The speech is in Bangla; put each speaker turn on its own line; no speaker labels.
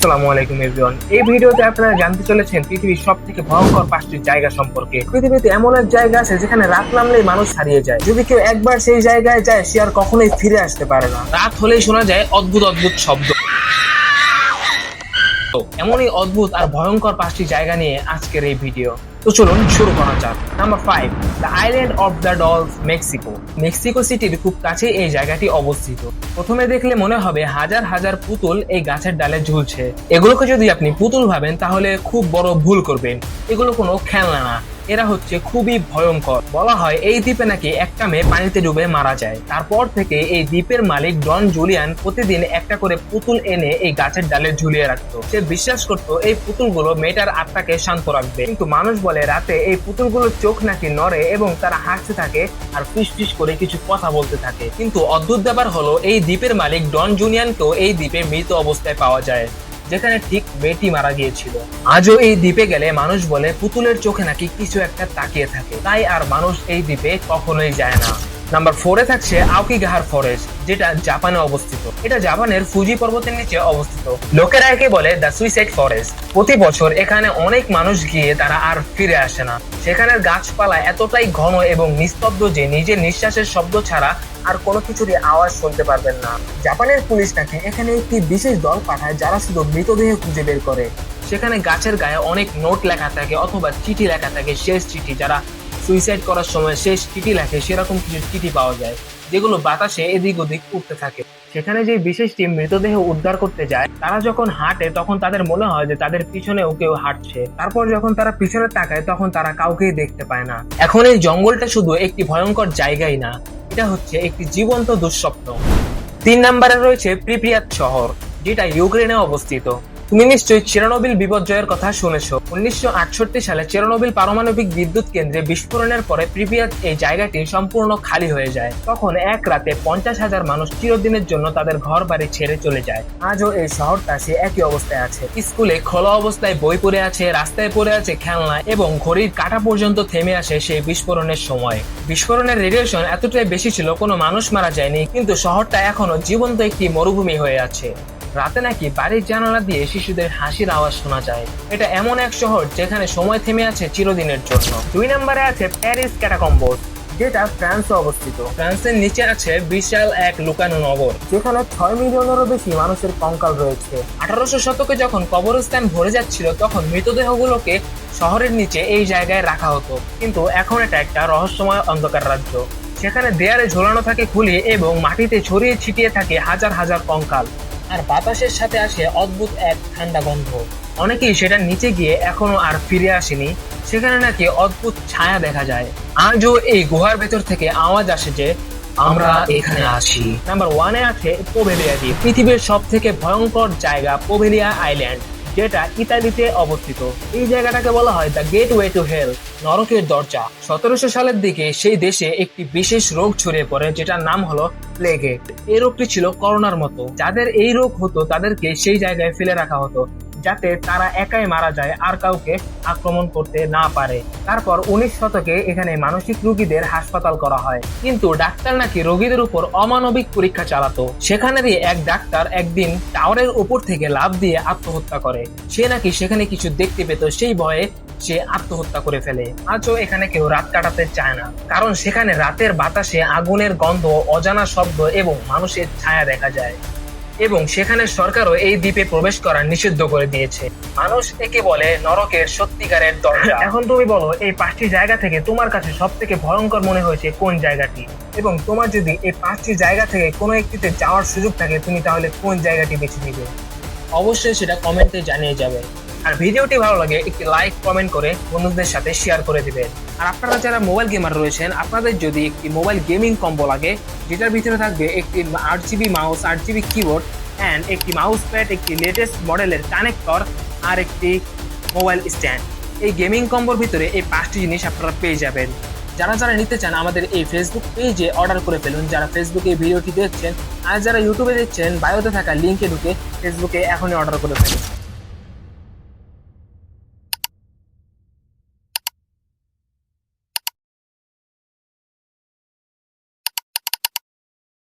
আসসালামু আলাইকুম এভরিওয়ান এই ভিডিওতে আপনারা জানতে চলেছেন পৃথিবীর সব থেকে ভয়ঙ্কর পাঁচটি জায়গা সম্পর্কে। পৃথিবীতে এমন এক জায়গা আছে যেখানে রাত নামলেই মানুষ হারিয়ে যায়। যদি কেউ একবার সেই জায়গায় যায়, সে আর কখনোই ফিরে আসতে পারে না। রাত হলেই শোনা যায় অদ্ভুত অদ্ভুত শব্দ। এমনই অদ্ভুত আর ভয়ঙ্কর পাঁচটি জায়গা নিয়ে আজকের এই ভিডিও তো চলুন শুরু করা যাক। Number five the island of the dolls Mexico Mexico সিটির খুব কাছে এই জায়গাটি অবস্থিত। প্রথমে দেখলে মনে হবে হাজার হাজার পুতুল এই গাছের ডালে ঝুলছে। এগুলোকে যদি আপনি পুতুল ভাবেন, তাহলে খুব বড় ভুল করবেন। এগুলো কোনো খেলনা না। এরা হচ্ছে খুবই ভয়ঙ্কর। বলা হয় এই দ্বীপে নাকি একটা মেয়ে পানিতে ডুবে মারা যায়। তারপর থেকে এই দ্বীপের মালিক ডন জুলিয়ান প্রতিদিন একটা করে পুতুল এনে এই গাছের ডালে ঝুলিয়ে রাখতো। সে বিশ্বাস করতো এই পুতুলগুলো মেয়েটার আত্মাকে শান্ত রাখবে। কিন্তু মানুষ বলে, রাতে এই পুতুলগুলোর চোখ নাকি নড়ে এবং তারা হাসতে থাকে আর ফিস করে কিছু কথা বলতে থাকে। কিন্তু অদ্ভুত ব্যাপার হলো, এই দ্বীপের মালিক ডন জুনিয়ানকেও এই দ্বীপে মৃত অবস্থায় পাওয়া যায়। যেখানে ঠিক মেয়েটি মারা গিয়েছিল। আজও এই দ্বীপে গেলে মানুষ বলে, পুতুলের চোখে নাকি কিছু একটা তাকিয়ে থাকে। তাই আর মানুষ এই দ্বীপে কখনোই যায় না। নাম্বার ফোরে থাকছে আওকিগাহার ফরেস্ট যেটা জাপানে অবস্থিত। এটা জাপানের ফুজি পর্বতের নিচে অবস্থিত। লোকেরা একে বলে দ্য সুইসাইড ফরেস্ট প্রতি বছর এখানে অনেক মানুষ গিয়ে তারা আর ফিরে আসে না। সেখানের গাছপালা এতটাই ঘন এবং নিস্তব্ধ যে নিজের নিঃশ্বাসের শব্দ ছাড়া আর কোনো কিছুরই আওয়াজ শুনতে পারবেন না। জাপানের পুলিশ নাকি এখানে একটি বিশেষ দল পাঠায় যারা শুধু মৃতদেহ খুঁজে বের করে। সেখানে গাছের গায়ে অনেক নোট লেখা থাকে অথবা চিঠি লেখা থাকে, শেষ চিঠি যারা সুইসাইড করার সময় শেষ চিঠি লেখে, সেরকম কিছু চিঠি পাওয়া যায়, যেগুলো বাতাসে এদিক ওদিক উঠতে থাকে। সেখানে যে বিশেষ টিম মৃতদেহ উদ্ধার করতে যায়, তারা যখন হাঁটে, তখন তাদের মনে হয় যে তাদের পিছনেও কেউ হাঁটছে। তারপর যখন তারা পিছনে তাকায়, তখন তারা কাউকেই দেখতে পায় না। এখন এই জঙ্গলটা শুধু একটি ভয়ঙ্কর জায়গাই না, এটা হচ্ছে একটি জীবন্ত দুঃস্বপ্ন। তিন নম্বরে রয়েছে প্রিপ্রিয়াত শহর, যেটা ইউক্রেনে অবস্থিত। তুমি নিশ্চয়ই চেরনোবিল বিপর্যয়ের কথা শুনেছো। উনিশশো সালে চেরনোবিল পারমাণবিক বিদ্যুৎ কেন্দ্রে বিস্ফোরণের পরে প্রিপিয়াত এই জায়গাটি সম্পূর্ণ খালি হয়ে যায়। তখন এক রাতে পঞ্চাশ হাজার মানুষ চিরদিনের জন্য তাদের ঘর বাড়ি ছেড়ে চলে যায়। আজও এই শহরটা সে একই অবস্থায় আছে। স্কুলে খোলা অবস্থায় বই পড়ে আছে, রাস্তায় পড়ে আছে খেলনা এবং ঘড়ির কাটা পর্যন্ত থেমে আসে সেই বিস্ফোরণের সময়। বিস্ফোরণের রেডিয়েশন এতটাই বেশি ছিল, কোনো মানুষ মারা যায়নি, কিন্তু শহরটা এখনও জীবন্ত একটি মরুভূমি হয়ে আছে। রাতে নাকি বাড়ির জানালা দিয়ে শিশুদের হাসির আওয়াজ শোনা যায়। এটা এমন এক শহর যেখানে সময় থেমে আছে চিরদিনের জন্য। দুই নম্বরে আছে প্যারিস ক্যাটাকম্বোস যেটা ফ্রান্সে অবস্থিত। ফ্রান্সের নিচে আছে বিশাল এক লুকানো নগর, যেখানে ছয় মিলিয়নেরও বেশি মানুষের কঙ্কাল রয়েছে। আঠারোশো শতকে যখন কবরস্থান ভরে যাচ্ছিল, তখন মৃতদেহগুলোকে শহরের নিচে এই জায়গায় রাখা হতো। কিন্তু এখন এটা একটা রহস্যময় অন্ধকার রাজ্য। সেখানে দেয়ালে ঝোলানো থাকে খুলি এবং মাটিতে ছড়িয়ে ছিটিয়ে থাকে হাজার হাজার কঙ্কাল। আর বাতাসের সাথে আসে অদ্ভুত এক ঠান্ডা গন্ধ। অনেকেই সেটা নিচে গিয়ে এখনও আর ফিরে আসেনি, সেখানে নাকি অদ্ভুত ছায়া দেখা যায়। আজও এই গুহার ভেতর থেকে আওয়াজ আসে যে, আমরা এখানে আছি। নাম্বার ওয়ানে আছে পোভেলিয়া দ্বীপ, পৃথিবীর সব থেকে ভয়ঙ্কর জায়গা পোভেলিয়া আইল্যান্ড, যেটা ইতালিতে অবস্থিত। এই জায়গাটাকে বলা হয় the gateway to hell. নরকের দরজা। সতেরোশো সালের দিকে সেই দেশে একটি বিশেষ রোগ ছড়িয়ে পড়ে, যেটার নাম হলো প্লেগেট এই রোগটি ছিল করোনার মতো। যাদের এই রোগ হতো, তাদেরকে সেই জায়গায় ফেলে রাখা হতো, যাতে তারা একাই মারা যায় আর কাউকে আক্রমণ করতে না পারে। তারপর উনিশ শতকে এখানে মানসিক রোগীদের হাসপাতাল করা হয়। কিন্তু ডাক্তার নাকি রোগীদের উপর অমানবিক পরীক্ষা চালাতো। সেখানেরই এক ডাক্তার একদিন টাওয়ারের উপর থেকে লাভ দিয়ে আত্মহত্যা করে। সে নাকি সেখানে কিছু দেখতে পেত, সেই ভয়ে সে আত্মহত্যা করে ফেলে। আজও এখানে কেউ রাত কাটাতে চায় না। কারণ সেখানে রাতের বাতাসে আগুনের গন্ধ, অজানা শব্দ এবং মানুষের ছায়া দেখা যায়। এবং সেখানে সরকারও এই দ্বীপে প্রবেশ করা নিষিদ্ধ করে দিয়েছে। মানুষ একে বলে নরকের সত্যিকারের দরজা। এখন তুমি বলো, এই পাঁচটি জায়গা থেকে তোমার কাছে সব থেকে ভয়ঙ্কর মনে হয়েছে কোন জায়গাটি? এবং তোমার যদি এই পাঁচটি জায়গা থেকে কোনো একটিতে যাওয়ার সুযোগ থাকে, তুমি তাহলে কোন জায়গাটি বেছে নিবে? অবশ্যই সেটা কমেন্টে জানিয়ে যাবে। আর ভিডিওটি ভালো লাগে, একটি লাইক কমেন্ট করে বন্ধুদের সাথে শেয়ার করে দিবেন। আর আপনারা যারা মোবাইল গেমার রয়েছেন, আপনাদের যদি একটি মোবাইল গেমিং কম্বো লাগে, যেটার ভিতরে থাকবে একটি আট জিবি মাউস আট জিবি কিবোর্ড অ্যান্ড একটি মাউস প্যাড একটি লেটেস্ট মডেলের কানেক্টর আর একটি মোবাইল স্ট্যান্ড এই গেমিং কম্বোর ভিতরে এই পাঁচটি জিনিস আপনারা পেয়ে যাবেন। যারা যারা নিতে চান আমাদের এই ফেসবুক পেজে অর্ডার করে ফেলুন, যারা ফেসবুকে এই ভিডিওটি দেখছেন আর যারা ইউটিউবে দেখছেন বায়োতে থাকা লিঙ্কে ঢুকে ফেসবুকে এখনই অর্ডার করে ফেলুন।